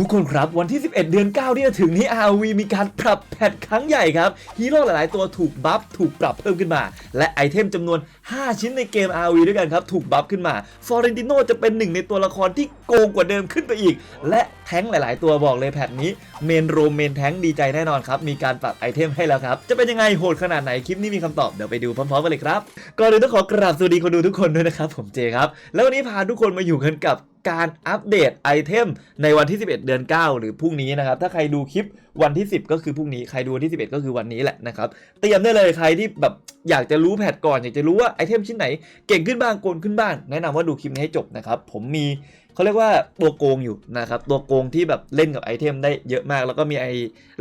ทุกคนครับวันที่ 11 เดือน 9 ที่จะถึงนี้ RV มีการปรับแพทครั้งใหญ่ครับฮีโร่หลาย ๆ ตัวถูกบัฟถูกปรับเพิ่มขึ้นมา และไอเทมจำนวน 5 ชิ้นในเกม RV ด้วยกันครับ ถูกบัฟขึ้นมาฟอเรนติโนจะเป็นหนึ่งในตัวละครที่โกงกว่าเดิมขึ้นไปอีก และแท้งหลาย ๆ ตัวบอกเลยแพทนี้เมนโรมเมนแท้งดีใจแน่นอนครับ มีการปรับไอเทมให้แล้วครับ จะเป็นยังไงโหดขนาดไหนคลิปนี้มีคำตอบเดี๋ยวไปดูพร้อม ๆ กันเลยครับก่อนอื่นต้องขอกราบสวัสดีคนดูทุกคนด้วยนะครับผมเจครับ แล้ววันนี้พาทุกคนมาอยู่กันกับการอัปเดตไอเทมในวันที่ 11 เดือน 9 หรือพรุ่งนี้นะครับ ถ้าใครดูคลิปวันที่ 10 ก็คือพรุ่งนี้ ใครดูวันที่ 11 ก็คือวันนี้แหละนะครับ เตรียมได้เลยใครที่แบบอยากจะรู้แพทก่อน อยากจะรู้ว่าไอเทมชิ้นไหน เก่งขึ้นบ้างโกนขึ้นบ้าง แนะนำว่าดูคลิปนี้ให้จบนะครับ ผมมี เขาเรียกว่าตัวโกงอยู่นะครับตัวโกงที่แบบเล่นกับไอเทมได้เยอะมาก แล้วก็มีไอ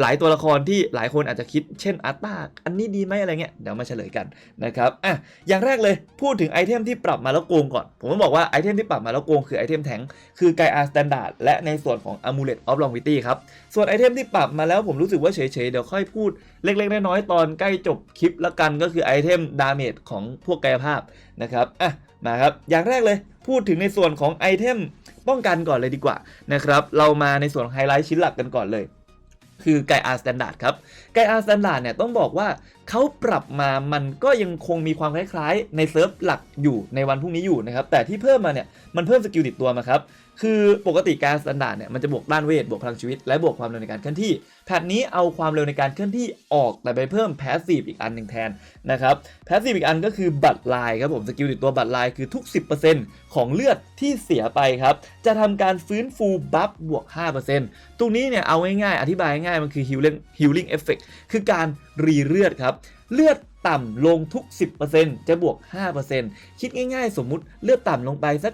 หลายตัวละครที่หลายคนอาจจะคิดเช่นอาร์ตาอันนี้ดีไหมอะไรเงี้ยเดี๋ยวมาเฉลยกันนะครับอะอย่างแรกเลยพูดถึงไอเทมที่ปรับมาแล้วโกงก่อน ผมต้องบอกว่าไอเทมที่ปรับมาแล้วโกงคือไอเทมแทงคือไกอาร์สแตนดาร์ดและในส่วนของ Amulet of Longevity ครับส่วนไอเทมที่ปรับมาแล้วผมรู้สึกว่าเฉยๆเดี๋ยวค่อยพูดเล็กๆน้อยๆตอนใกล้จบคลิปละกันก็คือไอเทมดาเมจของพวกกายภาพนะครับอะมาครับอย่างแรกเลยพูดถึงในส่วนของไอเทม ป้องกันก่อนเลยดีกว่านะครับเรามาในส่วนไฮไลท์ชิ้นหลักกันก่อนเลย คือไกอาร์สแตนดาร์ดครับไกอาร์สแตนดาร์ดเนี่ยต้องบอกว่าเขาปรับมามันก็ยังคงมีความคล้ายๆ ในเซิร์ฟหลักอยู่ในวันพรุ่งนี้อยู่นะครับแต่ที่เพิ่มมาเนี่ยมันเพิ่มสกิลติดตัวมาครับ คือปกติการสแตนดาร์ดเนี่ยมันจะบวกด้านเวทบวกพลังชีวิต และบวกความเร็วในการเคลื่อนที่ แพทนี้เอาความเร็วในการเคลื่อนที่ออกแต่ไปเพิ่มแพสซีฟอีกอันหนึ่งแทนนะครับแพสซีฟอีกอันก็คือบัตรลายครับผมสกิลติดตัวบัตรลายคือทุก 10%ของเลือดที่เสียไปครับจะทำการฟื้นฟูบัฟบวก 5%ตรงนี้เนี่ยเอาง่ายๆอธิบายง่ายมันคือ healing healing effect คือการรีเลือดครับเลือด ต่ำลงทุก 10%จะบวก 5%คิดง่ายๆ สมมุติเลือดต่ำลงไปสัก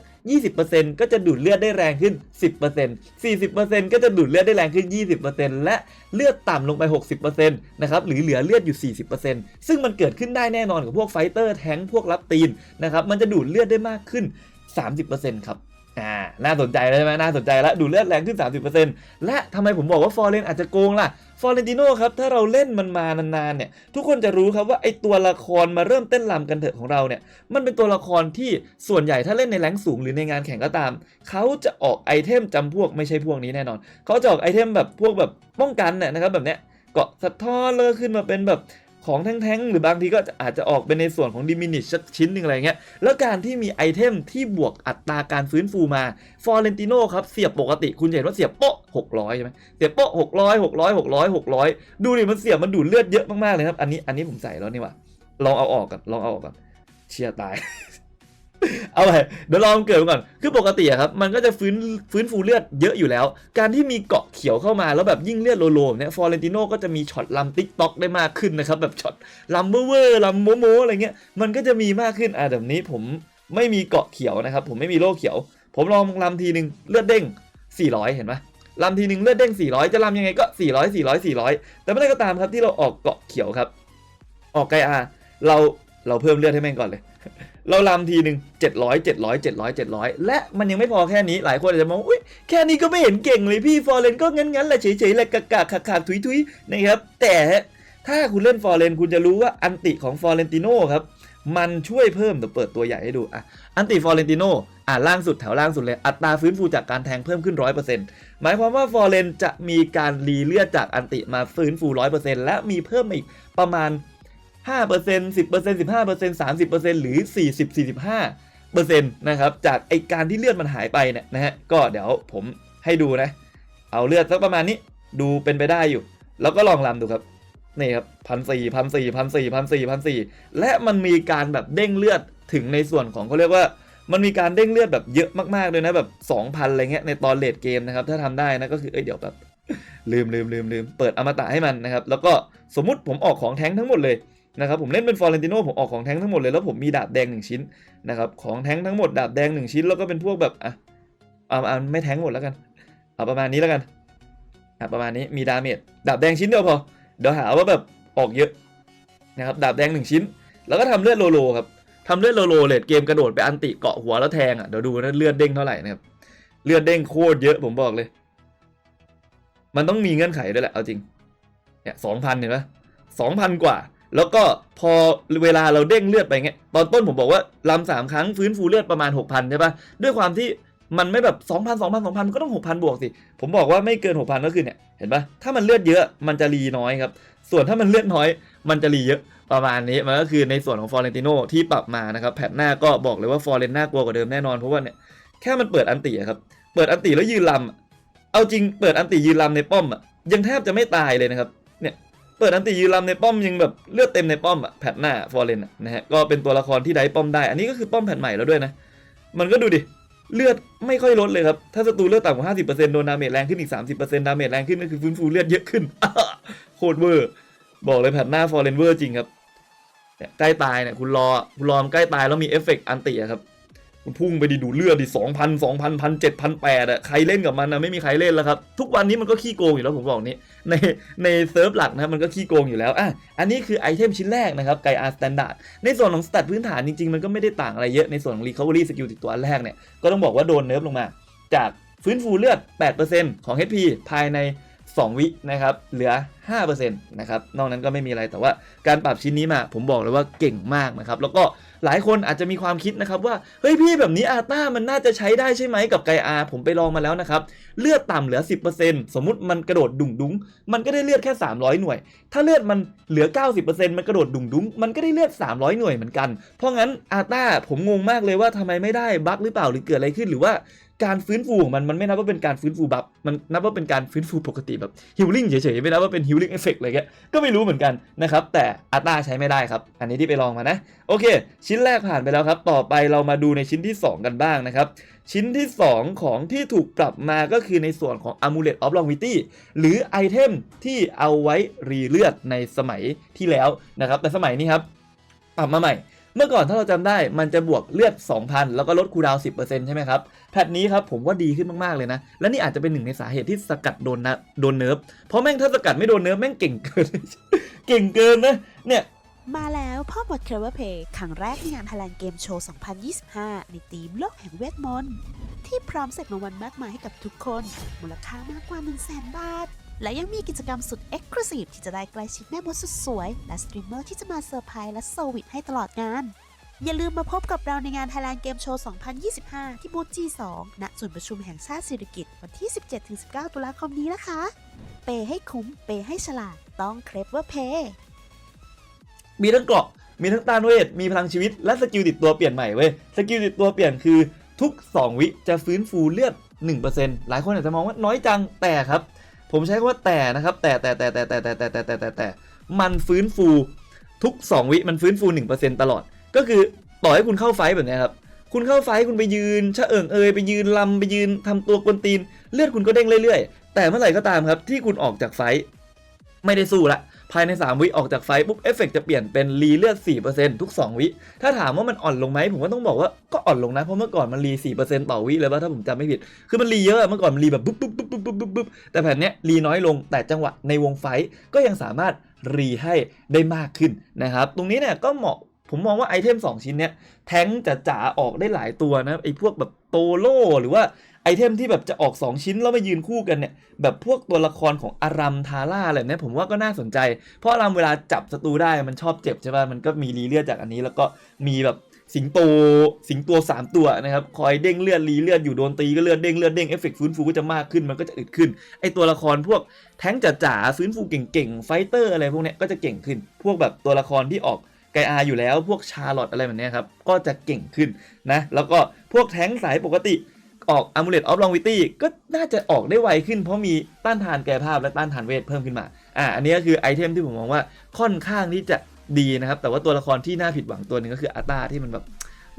20%ก็จะดูดเลือดได้แรงขึ้น 10% 40%ก็จะดูดเลือดได้แรงขึ้น 20%และเลือดต่ำลงไป 60%นะครับหรือเหลือเลือดอยู่ 40%ซึ่งมันเกิดขึ้นได้แน่นอนกับพวกไฟเตอร์แทงพวกรับตีนนะครับมันจะดูดเลือดได้มากขึ้น 30%ครับอ่า น่าสนใจแล้วใช่ไหมน่าสนใจแล้ว ดูดเลือดแรงขึ้น 30%และทำไมผมบอกว่าฟอร์เรนอาจจะโกงล่ะ ฟอร์เรนติโนครับถ้าเราเล่นมันมานานๆเนี่ยทุกคนจะรู้ครับว่าไอตัวละครมาเริ่มเต้นรำกันเถอะของเราเนี่ยมันเป็นตัวละครที่ส่วนใหญ่ถ้าเล่นในแรงสูงหรือในงานแข่งก็ตาม เขาจะออกไอเทมจำพวกไม่ใช่พวกนี้แน่นอน เขาจะออกไอเทมแบบพวกแบบป้องกันเนี่ยนะครับแบบเนี้ยเกาะสะท้อนเลยขึ้นมาเป็นแบบ ของแท้งๆหรือบางทีก็อาจจะออกเป็นในส่วนของดิมินิชชิ้นหนึ่งอะไรเงี้ย แล้วการที่มีไอเทมที่บวกอัตราการฟื้นฟูมาฟอร์เรนติโนครับ เสียบปกติคุณเห็นว่าเสียบโป๊ะ600ใช่ไหมเสียบโป๊ะ600 600 600 600 ดูดิมันเสียบมันดูดเลือดเยอะมากๆเลยครับ อันนี้อันนี้ผมใส่แล้วนี่ว่ะลองเอาออกกันลองเอาออกกันเชียร์ตาย เอาไปเดี๋ยวลองเกิดก่อน คือปกติอะครับ มันก็จะฟื้นฟื้นฟูเลือดเยอะอยู่แล้ว การที่มีเกาะเขียวเข้ามาแล้วแบบยิ่งเลือดโลโลเนี่ยฟอร์เรนติโนก็จะมีช็อตลำติ๊กต็อกได้มากขึ้นนะครับ แบบช็อตลำเวอร์เวอร์ลำโมโมอะไรเงี้ย มันก็จะมีมากขึ้น อะแบบนี้ผมไม่มีเกาะเขียวนะครับ ผมไม่มีโล่เขียว ผมลองลำทีหนึ่งเลือดเด้ง 400 เห็นไหมลำทีหนึ่งเลือดเด้ง 400 จะลำยังไงก็ 400 400 400 แต่ไม่ได้ก็ตามครับที่เราออกเกาะเขียวครับ ออกไกอาเราเราเพิ่มเลือดให้แม่งก่อนเลย เราลำทีหนึ่ง700 700 700 700 และมันยังไม่พอแค่นี้หลายคนอาจจะมองอุ้ยแค่นี้ก็ไม่เห็นเก่งเลยพี่ฟอร์เรนก็งั้นๆแหละเฉยๆแหละกากๆขาดๆทุยๆนะครับ แต่ถ้าคุณเล่นฟอร์เรนคุณจะรู้ว่าอันติของฟอร์เรนติโน่ครับ มันช่วยเพิ่มเดี๋ยวเปิดตัวใหญ่ให้ดูอะอันติฟอร์เรนติโน่อะล่างสุดแถวล่างสุดเลย อัตราฟื้นฟูจากการแทงเพิ่มขึ้น 100%หมายความว่าฟอร์เรนจะมีการรีเลือดจากอันติมาฟื้นฟู 100%และมีเพิ่มอีกประมาณ 5% 10% 15% 30%หรือ 40 45%นะครับจากไอการที่เลือดมันหายไปเนี่ยนะฮะก็เดี๋ยวผมให้ดูนะ เอาเลือดสักประมาณนี้ดูเป็นไปได้อยู่ แล้วก็ลองลำดูครับนี่ครับพันสี่พันสี่พันสี่พันสี่พันสี่และมันมีการแบบเด้งเลือดถึงในส่วนของเขาเรียกว่า มันมีการเด้งเลือดแบบเยอะมากๆเลยนะแบบ 2,000อะไรเงี้ยในตอนเลดเกมนะครับ ถ้าทำได้นะก็คือเอ้ยเดี๋ยวแบบลืมลืมลืมลืมเปิดอมตะให้มันนะครับ แล้วก็สมมุติผมออกของแท้งทั้งหมดเลย นะครับผมเล่นเป็นฟอร์เรนติโนผมออกของแท้งทั้งหมดเลยแล้วผมมีดาบแดงหนึ่งชิ้นนะครับของแท้งทั้งหมดดาบแดงหนึ่งชิ้นแล้วก็เป็นพวกแบบอะอาเอาไม่แท้งหมดแล้วกันเอาประมาณนี้แล้วกันอะประมาณนี้มีดาเมจดาบแดงชิ้นเดียวพอเดี๋ยวหาว่าแบบออกเยอะนะครับดาบแดงหนึ่งชิ้น แล้วก็ทำเลือดโลโลครับทำเลือดโลโลเลดเกมกระโดดไปอันติเกาะหัวแล้วแทงอะเดี๋ยวดูนะเลือดเด้งเท่าไหร่นะครับเลือดเด้งโคตรเยอะผมบอกเลย มันต้องมีเงื่อนไขด้วยแหละเอาจริงเนี่ยสองพันเห็นไหมสองพันกว่า แล้วก็พอเวลาเราเด้งเลือดไปเงี้ยตอนต้นผมบอกว่าลำสามครั้งฟื้นฟูเลือดประมาณ 6,000ใช่ปะด้วยความที่มันไม่แบบ2,000 2,000 2,000มันก็ต้อง 6,000 บวกสิ ผมบอกว่าไม่เกิน 6,000 ก็คือเนี่ย เห็นปะถ้ามันเลือดเยอะมันจะรีน้อยครับ ส่วนถ้ามันเลือดน้อย มันจะรีเยอะประมาณนี้ มันก็คือในส่วนของฟอร์เรนติโนที่ปรับมานะครับแพทหน้าก็บอกเลยว่าฟอร์เรนน่ากลัวกว่าเดิมแน่นอนเพราะว่าเนี่ยแค่มันเปิดอันติครับ เปิดอันติแล้วยืนลำเอาจริงเปิดอันติยืนลำในป้อมอะยังแทบจะไม่ตายเลยนะครับ เปิดอันติยืนลำในป้อมยังแบบเลือดเต็มในป้อมอะแพทหน้าฟอร์เรนนะฮะก็เป็นตัวละครที่ได้ป้อมได้ อันนี้ก็คือป้อมแพทใหม่แล้วด้วยนะ มันก็ดูดิเลือดไม่ค่อยลดเลยครับ ถ้าศัตรูเลือดต่ำกว่า 50%โดนดาเมจแรงขึ้นอีก 30%ดาเมจแรงขึ้นก็คือฟื้นฟูเลือดเยอะขึ้นโคตรเวอร์บอกเลยแพทหน้าฟอร์เรนเวอร์จริงครับใกล้ตายเนี่ยคุณรอคุณรอมใกล้ตายแล้วมีเอฟเฟกต์อันติครับ คุณพุ่งไปดิดูเลือดดิสองพันสองพันพันเจ็ดพันแปดอะใครเล่นกับมันนะไม่มีใครเล่นแล้วครับ ทุกวันนี้มันก็ขี้โกงอยู่แล้วผมบอกนี้ ในในเซิร์ฟหลักนะมันก็ขี้โกงอยู่แล้วอะอันนี้คือไอเทมชิ้นแรกนะครับไกอาร์สแตนดาร์ดในส่วนของสแตทพื้นฐานจริงๆ มันก็ไม่ได้ต่างอะไรเยอะในส่วนของ Recovery Skill ติดตัวแรกเนี่ยก็ต้องบอกว่าโดนเนิร์ฟลงมา จากฟื้นฟูเลือด 8%ของ HP ภายใน 2 วินะครับเหลือ 5%นะครับนอกนั้นก็ไม่มีอะไรแต่ว่าการปรับชิ้นนี้มาผมบอกเลยว่าเก่งมากนะครับแล้วก็หลายคนอาจจะมีความคิดนะครับว่า เฮ้ยพี่แบบนี้อาต้ามันน่าจะใช้ได้ใช่ไหมกับไกอาผมไปลองมาแล้วนะครับ เลือดต่ำเหลือ 10%สมมุติมันกระโดดดุ่งดุงมันก็ได้เลือดแค่ 300 หน่วย ถ้าเลือดมันเหลือ 90%มันกระโดดดุ่งดุงมันก็ได้เลือด 300 หน่วยเหมือนกัน เพราะงั้นอาต้าผมงงมากเลยว่าทำไมไม่ได้บั๊กหรือเปล่าหรือเกิดอะไรขึ้นหรือว่า การฟื้นฟูของมันมันไม่นับว่าเป็นการฟื้นฟูบัฟมันนับว่าเป็นการฟื้นฟูปกติแบบฮิลลิ่งเฉยๆไม่นับว่าเป็นฮิลลิ่งเอฟเฟกต์อะไรเงี้ยก็ไม่รู้เหมือนกันนะครับแต่อาตาใช้ไม่ได้ครับอันนี้ที่ไปลองมานะโอเค ชิ้นแรกผ่านไปแล้วครับ ต่อไปเรามาดูในชิ้นที่ 2 กันบ้างนะครับชิ้นที่ 2 ของที่ถูกปรับมาก็คือในส่วนของ Amulet of Longevity หรือไอเทมที่เอาไว้รีเลือดในสมัยที่แล้วนะครับแต่สมัยนี้ครับปรับมาใหม่ เมื่อก่อนถ้าเราจำได้มันจะบวกเลือด 2,000 แล้วก็ลดคูลดาวน์10%ใช่ไหมครับแพทนี้ครับผมว่าดีขึ้นมาก ๆ เลยนะ และนี่อาจจะเป็นหนึ่งในสาเหตุที่สกัดโดนนะโดนเนิร์ฟเพราะแม่งถ้าสกัดไม่โดนเนิร์ฟแม่งเก่งเกิน เก่งเกินนะเนี่ยมาแล้วพ่อบท Clever Play ครั้งแรกในงาน Thailand Game Show 2025 ในธีมโลกแห่งเวทมนต์ที่พร้อมเสกรางวัลมากมายให้กับทุกคน มูลค่ามากกว่า 1 0 0 0 0 0บาท และยังมีกิจกรรมสุด Exclusive ที่จะได้ใกล้ชิดแม่มดสุดสวย และสตรีมเมอร์ที่จะมาเซอร์ไพรส์และเซอร์วิสให้ตลอดงาน อย่าลืมมาพบกับเราในงาน Thailand Game Show 2025 ที่บูธ G2 ณศูนย์ประชุมแห่งชาติสิริกิติ์วันที่ 17-19 ตุลาคมนี้นะคะ เปย์ให้คุ้ม เปย์ให้ฉลาด ต้อง Clever Play มีทั้งเกราะ มีทั้งต้านเวท มีพลังชีวิต และสกิลติดตัวเปลี่ยนใหม่เว้ย สกิลติดตัวเปลี่ยนคือทุก 2 วิจะฟื้นฟูเลือด1%หลายคนอาจจะมองว่าน้อยจังแต่ครับ ผมใช้คำว่าแต่นะครับแต่แต่แต่แต่แต่แต่แต่แต่แต่แต่แต่มันฟื้นฟูทุก 2 วิมันฟื้นฟู 1%ตลอด ก็คือต่อให้คุณเข้าไฟแบบนี้ครับคุณเข้าไฟคุณไปยืนชะเอิงเอยไปยืนลำไปยืนทำตัวกวนตีน เลือดคุณก็เด้งเรื่อยๆ แต่เมื่อไหร่ก็ตามครับ ที่คุณออกจากไฟไม่ได้สู้ละ ภายใน 3 วิออกจากไฟปุ๊บเอฟเฟกจะเปลี่ยนเป็นรีเลือด 4%ทุก 2 วิ ถ้าถามว่ามันอ่อนลงไหมผมก็ต้องบอกว่าก็อ่อนลงนะ เพราะเมื่อก่อนมันรี 4%ต่อวิเลยว่าถ้าผมจำไม่ผิด คือมันรีเยอะเมื่อก่อนมันรีแบบปุ๊บปุ๊บปุ๊บปุ๊บปุ๊บปุ๊บแต่แผ่นเนี้ยรีน้อยลงแต่จังหวะในวงไฟก็ยังสามารถรีให้ได้มากขึ้นนะครับตรงนี้เนี่ยก็เหมาะผมมองว่าไอเทม 2 ชิ้นเนี้ยแท้งจะจ๋าออกได้หลายตัวนะไอพวกแบบโตโล่หรือว่า ไอเทมที่แบบจะออก 2 ชิ้นแล้วมายืนคู่กันเนี่ยแบบพวกตัวละครของอารัมทาร่าอะไรแบบเนี้ยผมว่าก็น่าสนใจ เพราะอารัมเวลาจับศัตรูได้มันชอบเจ็บใช่ป่ะมันก็มีรีเลือดจากอันนี้ แล้วก็มีแบบสิงโตสิงตสามตัวนะครับคอยเด้งเลือดรีเลือดอยู่โดนตีก็เลือดเด้งเลือดเด้งเอฟเฟกต์ฟื้นฟูก็จะมากขึ้นมันก็จะอึดขึ้นไอตัวละครพวกแท้งจ๋าๆฟื้นฟูเก่งๆไฟเตอร์อะไรพวกเนี้ยก็จะเก่งขึ้น พวกแบบตัวละครที่ออกไกอาอยู่แล้วพวกชาร์ลอตอะไรแบบนี้ครับ ก็จะเก่งขึ้นนะ แล้วก็พวกแท้งสายปกติ ออกอ m u l e t of Longevity ก็น่าจะออกได้ไวขึ้น เพราะมีต้านทานแกายภาพและต้านทานเวทเพิ่มขึ้นมา อ่า อันนี้ก็คือไอเทมที่ผมมองว่าค่อนข้างที่จะดีนะครับ แต่ว่าตัวละครที่น่าผิดหวังตัวหนึ่งก็คืออาตาที่มันแบบ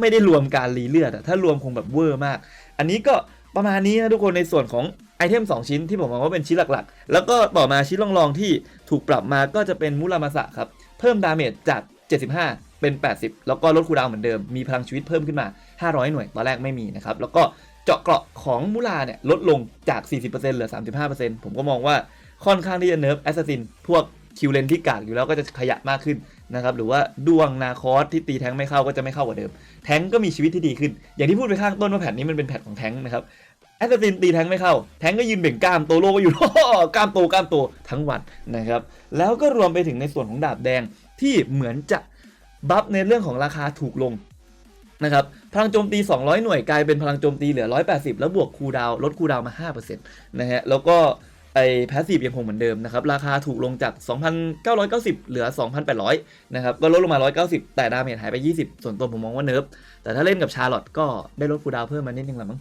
ไม่ได้รวมการรีเลือดอะถ้ารวมคงแบบเวอร์มาก อันนี้ก็ประมาณนี้นะทุกคนในส่วนของไอเทม 2 ชิ้นที่ผมมองว่าเป็นชิ้นหลักๆ แล้วก็ต่อมาชิ้นรองๆที่ถูกปรับมาก็จะเป็นมุรามาสะครับ เพิ่มดาเมจจาก 75 เป็น 80 แล้วก็ลดคูลดาวเหมือนเดิม มีพลังชีวิตเพิ่มขึ้นมา 500 หน่วย ตอนแรกไม่มีนะครับ แล้วก็ เจาะเกราะของมูลาเนี่ยลดลงจาก 40%เหลือ 35%ผมก็มองว่าค่อนข้างที่จะเนิร์ฟแอสซัสซินพวกคิวเลนที่กากอยู่แล้วก็จะขยับมากขึ้นนะครับหรือว่าดวงนาคอสที่ตีแทงไม่เข้าก็จะไม่เข้ากว่าเดิม แทงก็มีชีวิตที่ดีขึ้น อย่างที่พูดไปข้างต้นว่าแผ่นนี้มันเป็นแผ่นของแทงนะครับแอสซัสซินตีแทงไม่เข้า แทงก็ยืนเบ่งกล้ามโตโลก็อยู่ กล้ามโตกล้ามโตทั้งวันนะครับแล้วก็รวมไปถึงในส่วนของดาบแดงที่เหมือนจะบัฟในเรื่องของราคาถูกลงนะครับ พลังโจมตี 200 หน่วยกลายเป็นพลังโจมตีเหลือ 180 แล้วบวกคูดาวลดคูดาวมา 5%นะฮะแล้วก็ไอ้พาสซีฟยังคงเหมือนเดิมนะครับ ราคาถูกลงจาก 2,990 เหลือ 2,800 นะครับ ก็ลดลงมา 190 แต่ดาเมจหายไป 20 ส่วนตัวผมมองว่าเนิร์ฟแต่ถ้าเล่นกับชาร์ลอตก็ได้ลดคูดาวเพิ่มมานิดนึงละมั้ง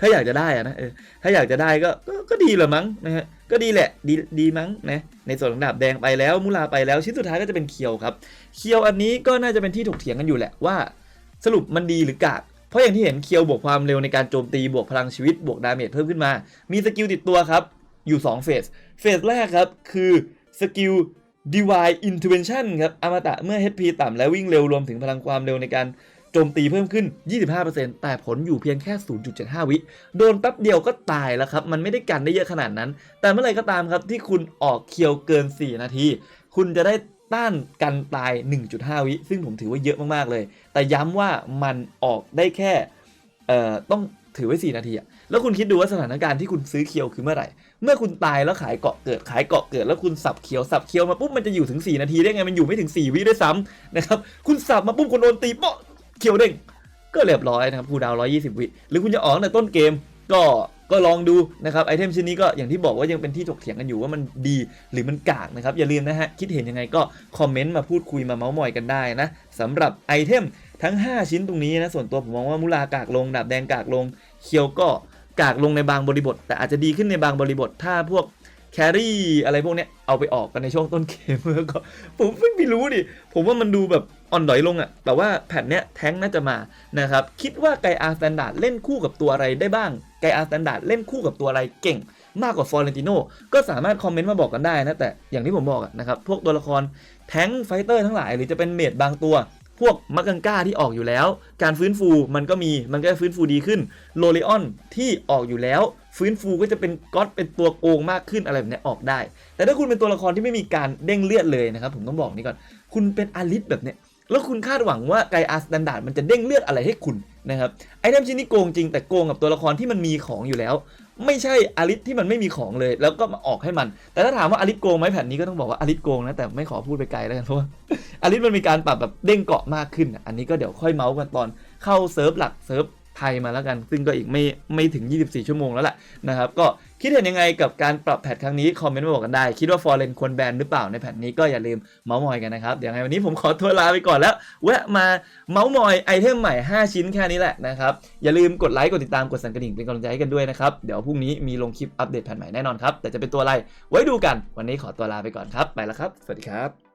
ถ้าอยากจะได้อะนะเออถ้าอยากจะได้ก็ก็ก็ดีละมั้งนะฮะก็ดีแหละดีดีมั้งนะในส่วนของดาบแดงไปแล้วมุลาไปแล้วชิ้นสุดท้ายก็จะเป็นเคียวครับเคียวอันนี้ก็น่าจะเป็นที่ถกเถียงกันอยู่แหละว่า สรุปมันดีหรือกากเพราะอย่างที่เห็นเคียวบวกความเร็วในการโจมตีบวกพลังชีวิตบวกดาเมจเพิ่มขึ้นมา มีสกิลติดตัวครับ อยู่ 2 เฟส เฟสแรกครับ คือสกิล Divine Intervention ครับอมตะเมื่อ HP ต่ำและวิ่งเร็วรวมถึงพลังความเร็วในการโจมตีเพิ่มขึ้น 25%แต่ผลอยู่เพียงแค่ 0.75 วิ โดนแป๊บเดียวก็ตายแล้วครับ มันไม่ได้กันได้เยอะขนาดนั้น แต่เมื่อไรก็ตามครับที่คุณออกเคียวเกิน 4 นาที คุณจะได้ ต้านกันตาย 1.5 วิ ซึ่งผมถือว่าเยอะมากๆเลย แต่ย้ำว่ามันออกได้แค่ต้องถือไว้ 4 นาทีอะแล้วคุณคิดดูว่าสถานการณ์ที่คุณซื้อเคียวคือเมื่อไหร่ เมื่อคุณตายแล้วขายเกาะเกิดขายเกาะเกิด แล้วคุณสับเคียวสับเคียวมาปุ๊บมันจะอยู่ถึง 4 นาทีได้ไงมันอยู่ไม่ถึง 4 วิด้วยซ้ำนะครับคุณสับมาปุ๊บคุณโดนตีเปาะเคียวเด้งก็เรียบร้อยนะครับคูลดาว120 วิหรือคุณจะออกตั้งแต่ต้นเกมก็ ก็ลองดูนะครับไอเทมชิ้นนี้ก็อย่างที่บอกว่ายังเป็นที่ถกเถียงกันอยู่ว่ามันดีหรือมันกากนะครับอย่าลืมนะฮะคิดเห็นยังไงก็คอมเมนต์มาพูดคุยมาเมาส์มอยกันได้นะสำหรับไอเทมทั้ง 5 ชิ้นตรงนี้นะส่วนตัวผมมองว่ามุลากากลงดาบแดงกากลงเคียวก็กากลงในบางบริบท แต่อาจจะดีขึ้นในบางบริบทถ้าพวกแครี่อะไรพวกเนี้ยเอาไปออกกันในช่วงต้นเกมก็ผมไม่รู้ดิ ผมว่ามันดูแบบอ่อนดอยลงอะแต่ว่าแผ่นเนี้ยแท้งน่าจะมานะครับ คิดว่าไกอาสแตนดาร์ดเล่นคู่กับตัวอะไรได้บ้าง ไกอาร์สแตนดาร์ดเล่นคู่กับตัวอะไรเก่งมากกว่าฟอร์เรนติโนก็สามารถคอมเมนต์มาบอกกันได้นะ แต่อย่างที่ผมบอกนะครับ พวกตัวละครแท้งไฟเตอร์ทั้งหลาย หรือจะเป็นเมดบางตัว พวกมักกังก้าที่ออกอยู่แล้ว การฟื้นฟูมันก็มีมันก็ฟื้นฟูดีขึ้นโลเลออนที่ออกอยู่แล้ว ฟื้นฟูก็จะเป็นก๊อตเป็นตัวโกงมากขึ้นอะไรแบบนี้ออกได้ แต่ถ้าคุณเป็นตัวละครที่ไม่มีการเด้งเลือดเลยนะครับผมต้องบอกนี่ก่อนคุณเป็นอาริสแบบเนี้ยแล้วคุณคาดหวังว่าไกอาร์สแตนดาร์ดมันจะเด้งเลือดอะไรให้คุณ นะครับไอเทมชิ้นนี้โกงจริงแต่โกงกับตัวละครที่มันมีของอยู่แล้ว ไม่ใช่อาริสที่มันไม่มีของเลย แล้วก็มาออกให้มัน แต่ถ้าถามว่าอาริสโกงไหมแผ่นนี้ก็ต้องบอกว่าอาริสโกงนะแต่ไม่ขอพูดไปไกลแล้วกันเพราะว่าอาริสมันมีการปรับแบบเด้งเกาะมากขึ้น อันนี้ก็เดี๋ยวค่อยเมาส์กันตอนเข้าเซิร์ฟหลักเซิร์ฟไทยมาแล้วกัน ซึ่งก็อีกไม่ไม่ถึง 24 ชั่วโมงแล้วแหละนะครับก็ คิดเห็นยังไงกับการปรับแพทครั้งนี้ คอมเมนต์มาบอกกันได้ คิดว่าฟอร์เรนควรแบนหรือเปล่าในแพทนี้ก็อย่าลืมเมาส์มอยกันนะครับเดี๋ยวไงวันนี้ผมขอตัวลาไปก่อนแล้ว แวะมาเมาส์มอยไอเทมใหม่ 5 ชิ้นแค่นี้แหละนะครับอย่าลืมกดไลค์กดติดตามกดสั่นกระดิ่งเป็นกำลังใจให้กันด้วยนะครับเดี๋ยวพรุ่งนี้มีลงคลิปอัปเดตแพทใหม่แน่นอนครับแต่จะเป็นตัวอะไรไว้ดูกันวันนี้ขอตัวลาไปก่อนครับไปแล้วครับ สวัสดีครับ